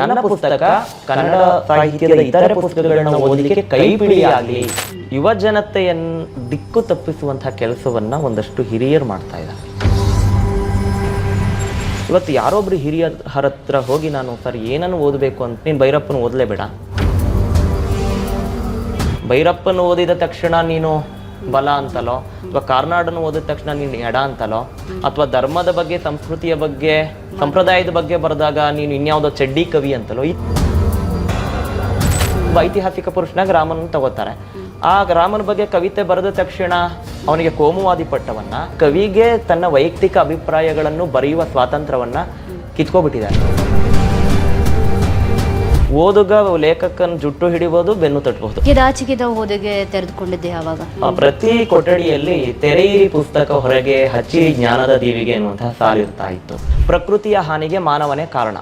ನನ್ನ ಪುಸ್ತಕ, ಕನ್ನಡ ಸಾಹಿತ್ಯದ ಇತರ ಪುಸ್ತಕಗಳನ್ನ ಓದಲಿಕ್ಕೆ ಕೈಪಿಡಿಯಾಗಲಿ. ಯುವ ಜನತೆಯನ್ನು ದಿಕ್ಕು ತಪ್ಪಿಸುವಂತಹ ಕೆಲಸವನ್ನ ಒಂದಷ್ಟು ಹಿರಿಯರು ಮಾಡ್ತಾ ಇದ್ದಾರೆ. ಇವತ್ತು ಯಾರೊಬ್ರು ಹಿರಿಯರ ಹತ್ರ ಹೋಗಿ ನಾನು, ಸರ್, ಏನನ್ನು ಓದಬೇಕು ಅಂತ? ನೀನು ಭೈರಪ್ಪನ ಓದಲೇಬೇಡ ಭೈರಪ್ಪನ ಓದಿದ ತಕ್ಷಣ ನೀನು ಬಲ ಅಂತಲೋ, ಅಥವಾ ಕಾರ್ನಾಡನ್ನು ಓದಿದ ತಕ್ಷಣ ನೀನು ಎಡ ಅಂತಲೋ, ಅಥವಾ ಧರ್ಮದ ಬಗ್ಗೆ, ಸಂಸ್ಕೃತಿಯ ಬಗ್ಗೆ, ಸಂಪ್ರದಾಯದ ಬಗ್ಗೆ ಬರೆದಾಗ ನೀನು ಇನ್ಯಾವುದೋ ಚಡ್ಡಿ ಕವಿ ಅಂತಲೋ ಐತಿಹಾಸಿಕ ಪುರುಷನಾಗ ರಾಮನ ತಗೋತಾರೆ. ಆ ರಾಮನ ಬಗ್ಗೆ ಕವಿತೆ ಬರೆದ ತಕ್ಷಣ ಅವನಿಗೆ ಕೋಮುವಾದಿ ಪಟ್ಟವನ್ನ, ಕವಿಗೆ ತನ್ನ ವೈಯಕ್ತಿಕ ಅಭಿಪ್ರಾಯಗಳನ್ನು ಬರೆಯುವ ಸ್ವಾತಂತ್ರ್ಯವನ್ನ ಕಿತ್ಕೊಬಿಟ್ಟಿದ್ದಾರೆ. ಓದುಗ ಲೇಖಕನ ಜುಟ್ಟು ಹಿಡಿಬಹುದು ಬೆನ್ನು ತಟ್ಟಬಹುದು ಕಿದಾಚಿಗಿದ ಓದಿಗೆ ತೆರೆದುಕೊಂಡಿದ್ದೆ ಯಾವಾಗ? ಆ ಪ್ರತಿ ಕೊಠಡಿಯಲ್ಲಿ ತೆರೆಯಿರಿ ಪುಸ್ತಕ ಹೊರಗೆ ಹಚ್ಚಿ ಜ್ಞಾನದ ದೀವಿಗೆ ಎನ್ನುವಂತಹ ಸಾಲಿರ್ತಾ ಇತ್ತು. ಪ್ರಕೃತಿಯ ಹಾನಿಗೆ ಮಾನವನೇ ಕಾರಣ.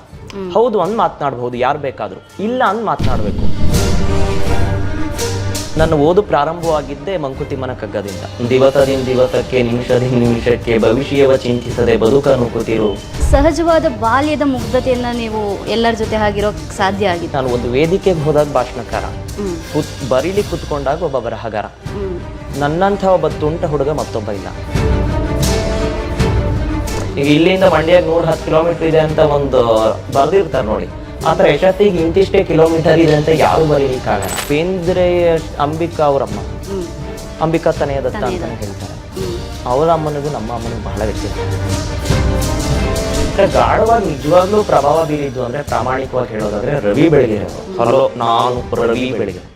ಹೌದು ಅಂದ್ ಮಾತನಾಡಬಹುದು ಯಾರು ಬೇಕಾದ್ರೂ. ಇಲ್ಲ ಅಂದ್ ಮಾತನಾಡಬೇಕು. ನನ್ನ ಓದು ಪ್ರಾರಂಭವಾಗಿದ್ದೇ ಮಂಕುತಿಮ್ಮನ ಕಗ್ಗದಿಂದ. ದಿವಸದಿಂದ ದಿವಸಕ್ಕೆ ನಿಮಿಷದಿಂದ ನಿಮಿಷಕ್ಕೆ ಭವಿಷ್ಯವ ಚಿಂತಿಸದೆ ಬದುಕನ್ನು ಕೂತಿರು. ಸಹಜವಾದ ಬಾಲ್ಯದ ಮುಗ್ಧತೆಯನ್ನ ನೀವು ಎಲ್ಲರ ಜೊತೆ ಆಗಿರೋಕೆ ಸಾಧ್ಯ ಆಗಿದೆ ನಾನು ಒಂದು ವೇದಿಕೆಗೆ ಹೋದಾಗ ಭಾಷಣಕಾರ. ಕುತ್ ಬರೀಲಿ ಕುತ್ಕೊಂಡಾಗ ಒಬ್ಬ ಬರಹಗಾರ. ನನ್ನಂಥ ಒಬ್ಬ ತುಂಟ ಹುಡುಗ ಮತ್ತೊಬ್ಬ ಇಲ್ಲ. ಈಗ ಇಲ್ಲಿಂದ ಮಂಡ್ಯಕ್ಕೆ ನೂರ ಹತ್ತು ಕಿಲೋಮೀಟರ್ ಇದೆ ಅಂತ ಒಂದು ಬರ್ದಿರ್ತಾರೆ ನೋಡಿ. ಆತರ ಯಶಸ್ಸಿಗೆ ಇಂತಿಷ್ಟೇ ಕಿಲೋಮೀಟರ್ ಇದೆ ಅಂತ ಯಾರು ಬರೀಲಿಕ್ಕಾಗಲ್ಲ. ಬೇಂದ್ರೆ ಅಂಬಿಕಾ ಅವರಮ್ಮ. ಅಂಬಿಕಾ ತನೆಯ ದತ್ತ ಅಂತ ಹೇಳ್ತಾರೆ. ಅವರ ಅಮ್ಮನಿಗೂ ನಮ್ಮ ಅಮ್ಮನಿಗೂ ಬಹಳ ವ್ಯತ್ಯಾಸ. ಗಾಢವಾಗಿ ನಿಜವಾಗ್ಲೂ ಪ್ರಭಾವ ಬೀರಿದ್ದು ಅಂದ್ರೆ ಪ್ರಾಮಾಣಿಕವಾಗಿ ಹೇಳೋದಾದ್ರೆ ರವಿ ಬೆಳಗೆರೆ. ಹಲೋ ನಾನು ರವಿ ಬೆಳಗೆರೆ